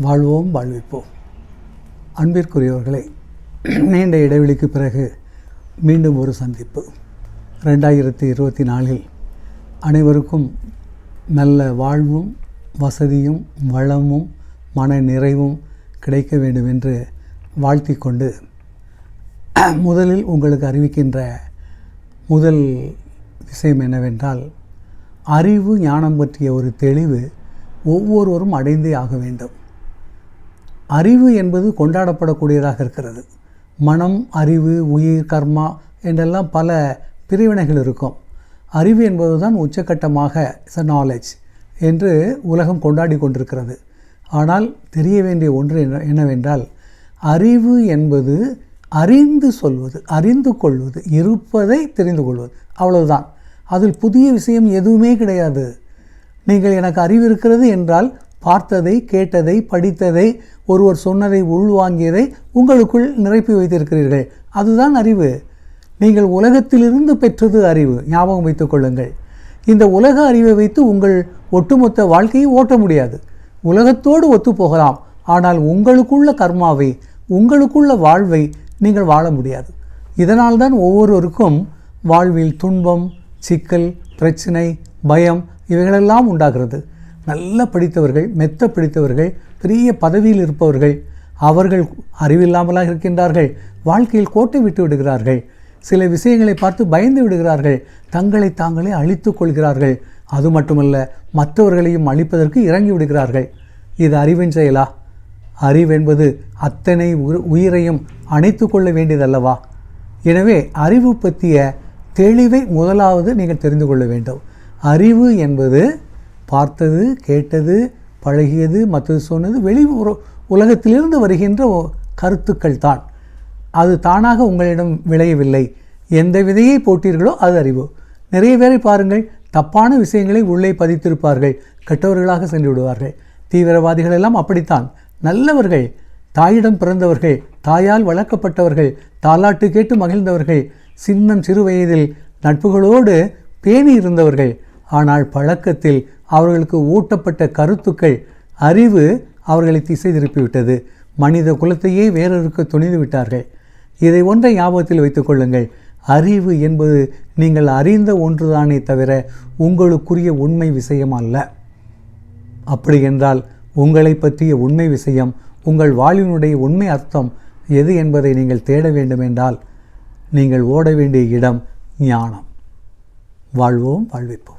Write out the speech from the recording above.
வாழ்வோம் வாழ்விப்போம். அன்பிற்குரியவர்களே நீண்ட இடைவெளிக்கு பிறகு மீண்டும் ஒரு சந்திப்பு. ரெண்டாயிரத்தி இருபத்தி நாலில் அனைவருக்கும் நல்ல வாழ்வும் வசதியும் வளமும் மன நிறைவும் கிடைக்க வேண்டும் என்று வாழ்த்தி கொண்டு முதலில் உங்களுக்கு அறிவிக்கின்ற முதல் விஷயம் என்னவென்றால் அறிவு ஞானம் பற்றிய ஒரு தெளிவு ஒவ்வொருவரும் அடைந்தே ஆக வேண்டும். அறிவு என்பது கொண்டாடப்படக்கூடியதாக இருக்கிறது. மனம் அறிவு உயிர் கர்மா என்றெல்லாம் பல பிரிவினைகள் இருக்கும். அறிவு என்பதுதான் உச்சக்கட்டமாக இஸ் அ நாலேஜ் என்று உலகம் கொண்டாடி கொண்டிருக்கிறது. ஆனால் தெரிய வேண்டிய ஒன்று என்ன என்னவென்றால் அறிவு என்பது அறிந்து சொல்வது அறிந்து கொள்வது இருப்பதை தெரிந்து கொள்வது. அவ்வளவுதான். அதில் புதிய விஷயம் எதுவுமே கிடையாது. நீங்கள் எனக்கு அறிவு இருக்கிறது என்றால் பார்த்ததை கேட்டதை படித்ததை ஒருவர் சொன்னதை உள்வாங்கியதை உங்களுக்குள் நிரப்பி வைத்திருக்கிறீர்கள். அதுதான் அறிவு. நீங்கள் உலகத்திலிருந்து பெற்றது அறிவு. ஞாபகம் வைத்துக் கொள்ளுங்கள். இந்த உலக அறிவை வைத்து உங்கள் ஒட்டுமொத்த வாழ்க்கையை ஓட்ட முடியாது. உலகத்தோடு ஒத்து போகலாம். ஆனால் உங்களுக்குள்ள கர்மாவை உங்களுக்குள்ள வாழ்வை நீங்கள் வாழ முடியாது. இதனால்தான் ஒவ்வொருவருக்கும் வாழ்வில் துன்பம் சிக்கல் பிரச்சனை பயம் இவைகளெல்லாம் உண்டாகிறது. நல்ல படித்தவர்கள் மெத்த படித்தவர்கள் பெரிய பதவியில் இருப்பவர்கள் அவர்கள் அறிவில்லாமலாக இருக்கின்றார்கள் வாழ்க்கையில் கோட்டை விட்டு விடுகிறார்கள் சில விஷயங்களை பார்த்து பயந்து விடுகிறார்கள் தங்களை தாங்களே அழித்து கொள்கிறார்கள் அது மட்டுமல்ல மற்றவர்களையும் அழிப்பதற்கு இறங்கி விடுகிறார்கள். இது அறிவின் செயலா? அறிவென்பது அத்தனை உயிரையும் அணைத்து கொள்ள வேண்டியதல்லவா? எனவே அறிவு பற்றிய தெளிவை முதலாவது நீங்கள் தெரிந்து கொள்ள வேண்டும். அறிவு என்பது பார்த்தது கேட்டது பழகியது மற்றது சொன்னது வெளி உலகத்திலிருந்து வருகின்ற கருத்துக்கள் தான். அது தானாக உங்களிடம் விளையவில்லை. எந்த விதையை போட்டீர்களோ அது அறிவு. நிறைய பேரை பாருங்கள் தப்பான விஷயங்களை உள்ளே பதித்திருப்பார்கள் கெட்டவர்களாக சென்று விடுவார்கள். தீவிரவாதிகள் எல்லாம் அப்படித்தான். நல்லவர்கள் தாயிடம் பிறந்தவர்கள் தாயால் வளர்க்கப்பட்டவர்கள் தாலாட்டு கேட்டு மகிழ்ந்தவர்கள் சின்னம் சிறு வயதில் நட்புகளோடு பேணி இருந்தவர்கள் ஆனால் பழக்கத்தில் அவர்களுக்கு ஊட்டப்பட்ட கருத்துக்கள் அறிவு அவர்களை திசை திருப்பிவிட்டது. மனித குலத்தையே வேறொருக்கு துணிந்து விட்டார்கள். இதை ஒன்றை ஞாபகத்தில் வைத்துக் கொள்ளுங்கள். அறிவு என்பது நீங்கள் அறிந்த ஒன்றுதானே தவிர உங்களுக்குரிய உண்மை விஷயம் அல்ல. அப்படி என்றால் உங்களை பற்றிய உண்மை விஷயம் உங்கள் வாழ்வினுடைய உண்மை அர்த்தம் எது என்பதை நீங்கள் தேட வேண்டுமென்றால் நீங்கள் ஓட வேண்டிய இடம் ஞானம். வாழ்வோம் வாழ்விப்போம்.